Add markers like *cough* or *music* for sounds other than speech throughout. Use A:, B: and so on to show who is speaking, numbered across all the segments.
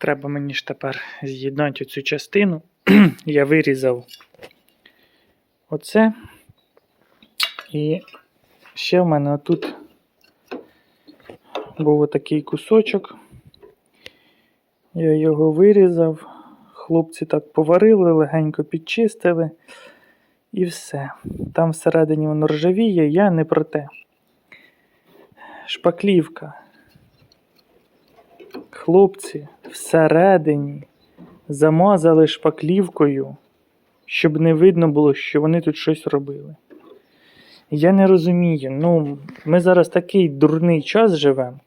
A: Треба мені ж тепер з'єднати цю частину. *clears throat* Я вирізав оце. І ще в мене отут був отакий кусочок. Я його вирізав. Хлопці так поварили, легенько підчистили. І все. Там всередині воно ржавіє, я не про те. Шпаклівка. Хлопці всередині замазали шпаклівкою, щоб не видно було, що вони тут щось робили. Я не розумію. Ну, ми зараз такий дурний час живемо,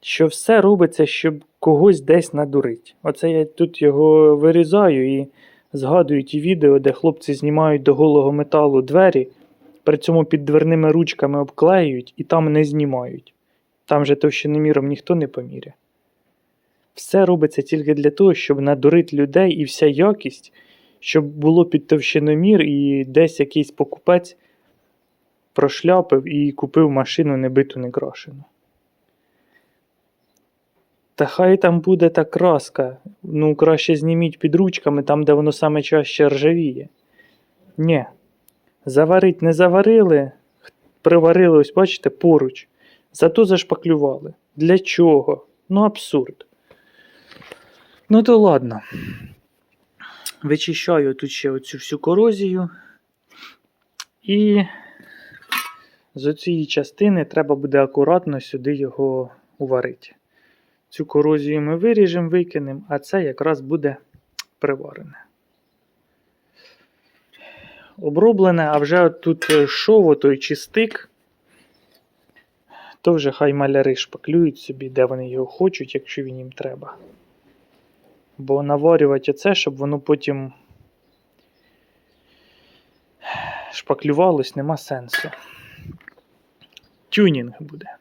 A: що все робиться, щоб когось десь надурить. Оце я тут його вирізаю і згадую ті відео, де хлопці знімають до голого металу двері, при цьому під дверними ручками обклеюють і там не знімають. Там же товщиноміром ніхто не поміряє. Все робиться тільки для того, щоб надурити людей і вся якість, щоб було під товщиномір, і десь якийсь покупець прошляпив і купив машину небиту не крашену. Та хай там буде та краска. Ну, краще зніміть під ручками там, де воно саме чаще ржавіє. Ні. Заварить не заварили, приварили, ось бачите, поруч. Зато зашпаклювали. Для чого? Ну, абсурд. Ну, то ладно. Вичищаю тут ще оцю всю корозію. І з цієї частини треба буде акуратно сюди його уварити. Цю корозію ми виріжемо, викинемо, а це якраз буде приварене. Оброблене, а вже тут е, шово той чи стик, то вже хай маляри шпаклюють собі, де вони його хочуть, якщо він їм треба. Бо наварювати це, щоб воно потім шпаклювалось, нема сенсу. Тюнінг буде.